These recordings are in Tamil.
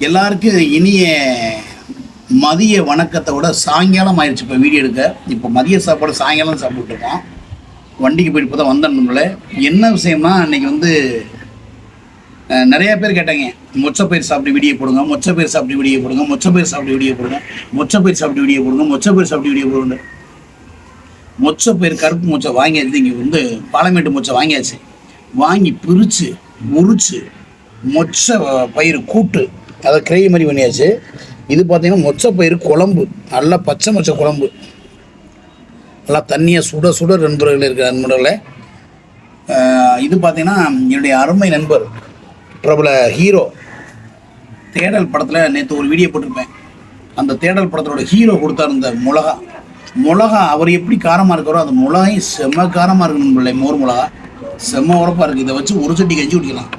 எல்லாருக்கும் இனிய மதிய வணக்கத்தை விட சாயங்காலம் ஆயிடுச்சு இப்போ வீடியோ எடுக்க. இப்போ மதிய சாப்பாடு சாயங்காலம் சாப்பிட்டுருக்கோம் வண்டிக்கு போயிட்டு இப்போ தான் வந்தோம்ல என்ன விஷயம்னா அன்னைக்கு வந்து நிறையா நிறைய பேர் கேட்டாங்க மொச்சப்பயிர் சாப்பிட்டு வீடியோ போடுங்க மொச்சப்பயிர் சாப்பிட்டு வீடியோ போடுங்க மொச்சப்பயிர் சாப்பிட்டு வீடியோ போடுங்க மொச்சப்பயிர் சாப்பிட்டு வீடியோ போடுங்க மொச்சப்பயிர் சாப்பிட்டு வீடியோ போடுங்க. மொச்சப்பயிர் கருப்பு மொச்சை வாங்கியாச்சு இங்கே வந்து பாலமேட்டு மொச்சை வாங்கியாச்சு. வாங்கி பிரித்து உரிச்சு மொச்சை பயிர் கூட்டு அதை கிரேவி மாதிரி பண்ணியாச்சு. இது பார்த்தீங்கன்னா மொச்சப்பயிர் குழம்பு. நல்லா பச்சை மொச்சை குழம்பு. நல்லா தண்ணியை சுட சுட நண்பர்கள் இருக்கிற நண்பர்களே இது பார்த்தீங்கன்னா என்னுடைய அருமை நண்பர் பிரபல ஹீரோ. தேடல் படத்தில் நேற்று ஒரு வீடியோ போட்டிருப்பேன். அந்த தேடல் படத்தோட ஹீரோ கொடுத்தாரு இந்த மிளகா. மிளகா அவர் எப்படி காரமாக இருக்காரோ அந்த மிளகாயும் செம்ம காரமாக இருக்கு நண்பர்களே மோர் மிளகா. செம்ம உரப்பாக இருக்குது இதை வச்சு ஒரு சட்டி கஞ்சி குடிக்கலாம்.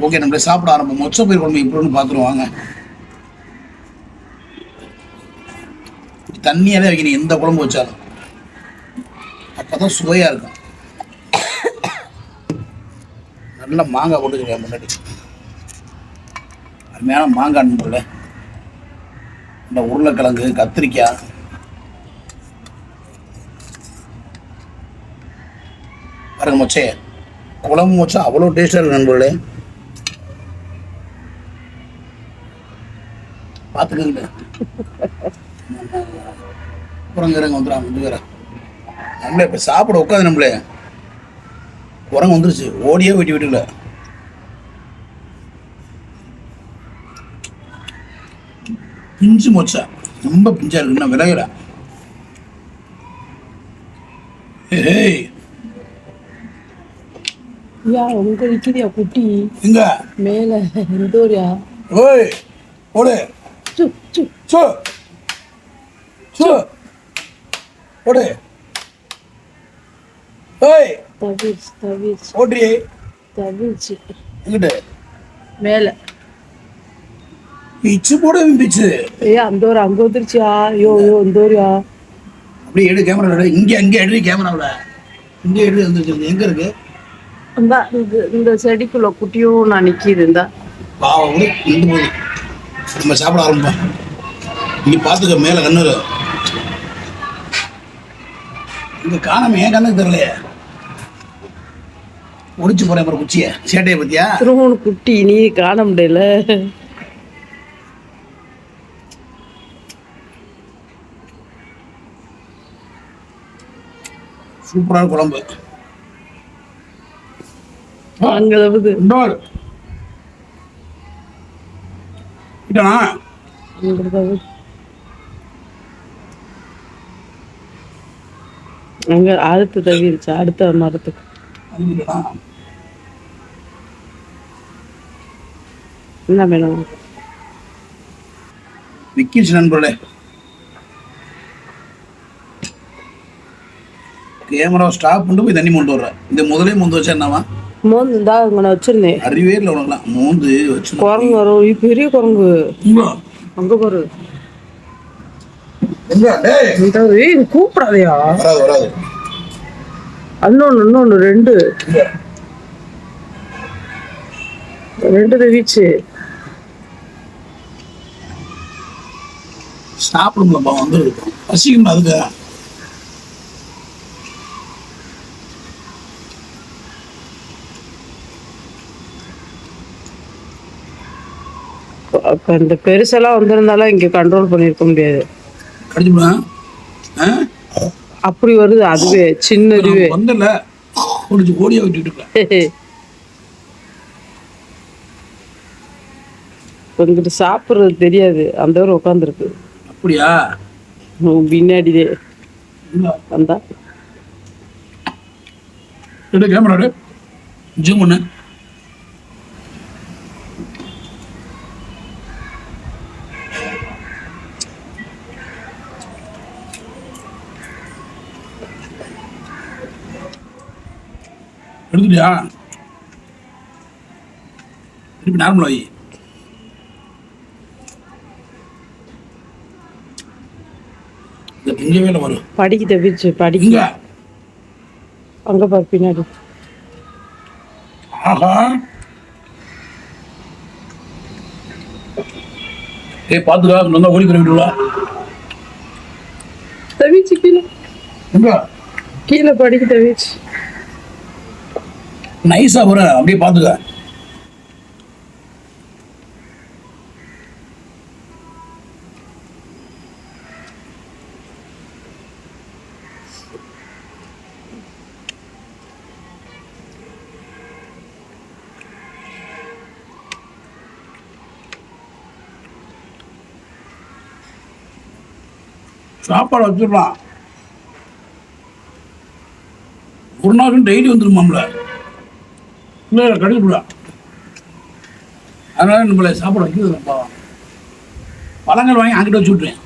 ஓகே நம்மளே சாப்பிட ஆரம்பம். மொச்ச பயிர் குழம்பு எப்படின்னு பார்த்துருவாங்க தண்ணியாலே வைக்கணும் எந்த குழம்பு வச்சாலும். அப்போ தான் சுவையாக இருக்கும். நல்ல மாங்காய் போட்டுக்கிறேன் முன்னாடி அருமையான மாங்காய் நண்பர்கள. இந்த உருளைக்கிழங்கு கத்திரிக்காய். பாருங்க மொச்சே குழம்பு மொச்சா அவ்வளோ டேஸ்டாக இருக்கு நண்பர்களே. பார்த்துக்கங்க குரங்கு இறங்க வேற நம்மளே இப்போ சாப்பிட உட்காந்து நம்மளே. குரங்கு வந்துருச்சு ஓடியே வெட்டி விட்டுல பிஞ்சு மொச்சா. ரொம்ப பிஞ்சா இருக்கு இன்னும் விலகல ஏய் யா உங்க நிக்கிறியா குட்டி? எங்க? மேல இந்தோரியா? ஓய் ஓடு ஓடு ஓய் தவிர்ச்சு தவிர்ச்சு ஓடுறியே தவிர்ச்சு எங்கிட்ட? மேல. பிச்சு போட பிச்சு. ஏ அந்தோர அங்க வந்துருச்சியா? ஐயோ ஐயோ இந்தோரியா அப்படியே எடு கேமரா எடு. இங்கே அங்கே எடு கேமராவில் இங்கே எடு வந்துருச்சு எங்கே இருக்கு? இந்த இந்த- இந்த செடிக்குள்ள குட்டியும் நான் நிக்கிது இந்த. பாவம் போகுது நம்ம சாப்பிட ஆரம்பிப்போம். நீ பார்த்துக்க மேலே கண்ணு இங்கே காணாம ஏன் கண்ணுக்கு தெரியலையே. ஒடிச்சு போறேன் அப்புறம் குச்சியை. சேட்டையை பத்தியா? திருமண குட்டி நீ காண முடியல சூப்பரான குழம்பு. அங்க கிட்டனா? அங்க அடுத்து தவிர்ச்சு அடுத்த மரத்துக்கு. என்ன வேணும்? விக்கிச்சு நண்பர்களே. கேமரா ஸ்டாப் பண்ணிட்டு போய் தண்ணி கொண்டு வர்றேன் இந்த முதலே முந்து வச்சா என்னவா? மோந்து இந்தா இங்க நான் வச்சிருந்தேன். அறிவே இல்லை உனக்குலாம். மூந்து வச்சு குரங்கு வரும். இது பெரிய குரங்கு. அங்க பாரு. எங்க டேய். இந்த ஏய், இது கூப்பிடாதயா? இன்னொன்னு இன்னொன்னு ரெண்டு. ரெண்டு தவிச்சு சாப்பிடுங்களப்பா வந்து பசிக்கும் அதுக்கு. இந்த பெருசெல்லாம் வந்திருந்தாலும் இங்க கண்ட்ரோல் பண்ணிருக்க முடியாது. அப்படி வருது அதுவே சின்ன இதுவே வந்தல குடிச்சு ஓடியா விட்டுட்டு இங்கிட்டு சாப்பிடுறது தெரியாது. அந்த ஒரு உட்காந்துருக்கு அப்படியா? பின்னாடிதே வந்தா. எடு கேமரா ஜூம் பண்ணு. எடுத்துட்டியா? திருப்பி நார்மல் வை இந்த திங்கவே இல்லை வரும். படிக்க தவிச்சு படிக்க இங்க. அங்க பாரு பின்னாடி. ஆஹா. ஏய் பார்த்துக்கா நல்லா ஓடி பண்ணி விட்டுருவா தவிச்சு கீழே. கீழே படிக்க தவிச்சு நைஸாக வர அப்படியே பார்த்துக்க. சாப்பாடு வச்சிடலாம் ஒரு நாளும் டெய்லி வந்துருமாம்ல. இல்லை கடையில் அதனால நம்மளை சாப்பாடு வைக்கிறது ரொம்ப பழங்கள் வாங்கி அங்கிட்ட வச்சு விட்ருவேன்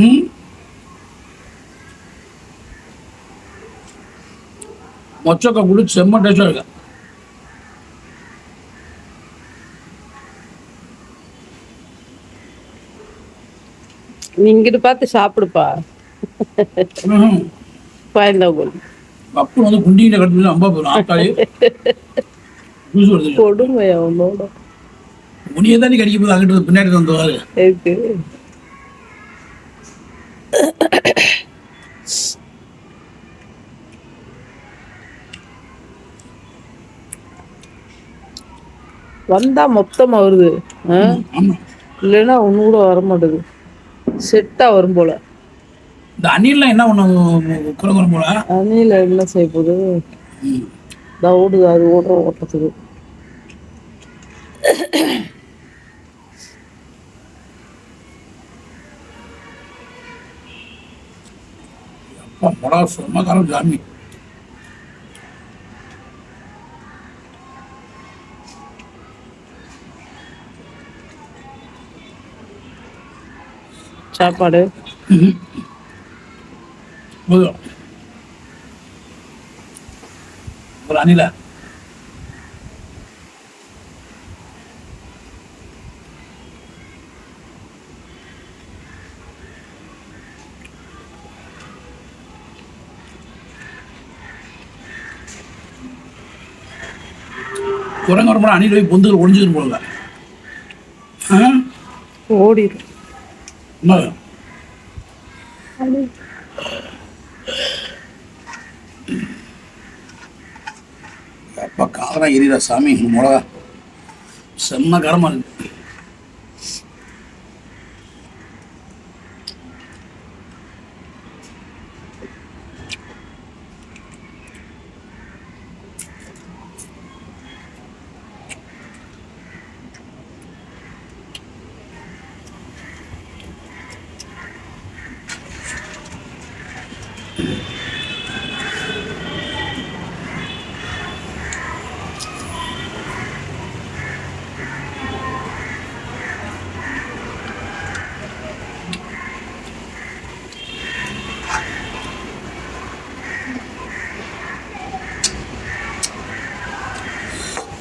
ம்? மொச்சக்கா குடி செம்ம டேஸ்டாக இருக்கு. நீ இங்கிட்டு பார்த்து சாப்பிடுப்பா. ம்ஹும். பாய்ந்தவங்க அப்பு வந்து குண்டிகிட்ட கட்டுறது ரொம்ப ஆத்தாளி ஜூஸ் வருது. கொடுமை அவனோட உனியை தான் நீ கடிக்க போது அங்கிட்டு பின்னாடி வந்துவாரு வந்தா மொத்தமா வருது இல்லைன்னா ஒண்ணு கூட வர மாட்டேது. செட்டா வரும் போல. இந்த அணில்லாம் என்ன ஒன்று குறை குறை போல அணில என்ன செய்ய போகுது. இதா ஓடுது அது ஓடுற ஓட்டத்துக்கு. அப்பா செம்ம காரம் ஜாமி. சாப்பாடு? ஒரு அணில குரங்கு வரும்போது அணில் போய் பொந்துகள் ஒழிஞ்சுக்கிட்டு போடுங்க ஓடிடும் என்ன அப்பா காரம் சாமி மிளகா. செம்ம காரமா இருக்கு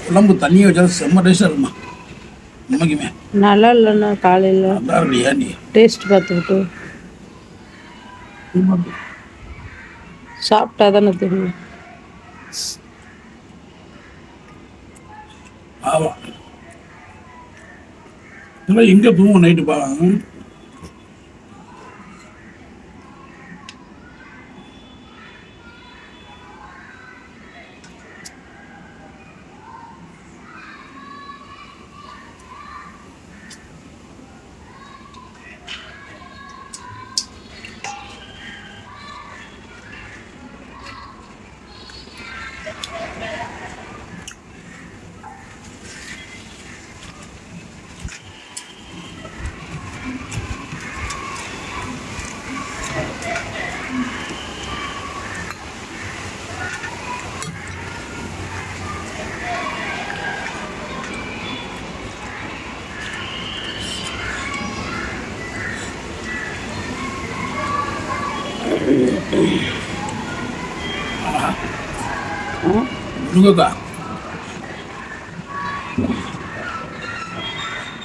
குழம்பு தண்ணியை வச்சாலும் செம்ம டேஸ்டாக இருக்குமா உண்மைக்குமே. நல்லா இல்லைண்ணா காலையில். அதான் இல்லையா நீ? டேஸ்ட் பார்த்துக்கிட்டு. சாப்பிட்டா தானே தெரியும். ஆமா. இதெல்லாம் எங்கே தூங்கும் நைட்டு பா?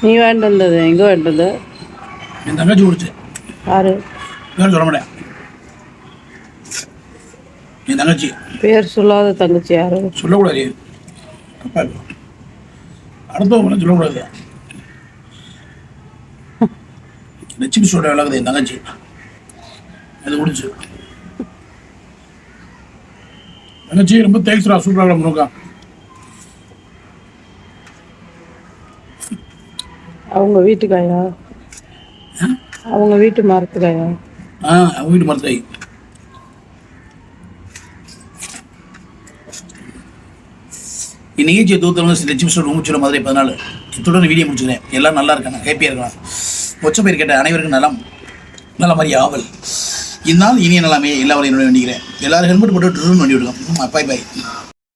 வாங்கிட்டு வந்தது எங்கே வாங்கிட்டு வந்த என் தங்கச்சி கொடுத்து யாரு பேர் சொல்ல மாட்டேன் என் தங்கச்சி பேர் சொல்லாத தங்கச்சி யாரு சொல்லக்கூடாது தப்பா இருக்கும் அடுத்தவங்க சொல்லக்கூடாது லட்சுமி சோட விளக்குது என் தங்கச்சி அது குடிச்சு தங்கச்சி ரொம்ப தேங்க்ஸ்ரா சூப்பராக முருகா அவங்க வீட்டுக்காயா? அவங்க வீட்டு மரத்துக்காயா? ஆ அவங்க வீட்டு மரத்தை. இந்நிகழ்ச்சியை தூத்தவங்க ஸ்ரீ லட்சுமி ஸ்டோர் மூச்சுட மதுரை பதினாலு. இத்துடன் வீடியோ முடிச்சுக்கிறேன். எல்லாம் நல்லா இருக்கணும். ஹாப்பியாக இருக்கணும். ஒச்ச பேர் கேட்ட அனைவருக்கும் நலம். நல்ல மாதிரி ஆவல். இந்நாள் இனிய நிலைமையை எல்லா வரையும் வேண்டிக்கிறேன். எல்லாரும் ஹெல்மெட் போட்டு ட்ரூன் வண்டி விடுங்க பாய் பாய்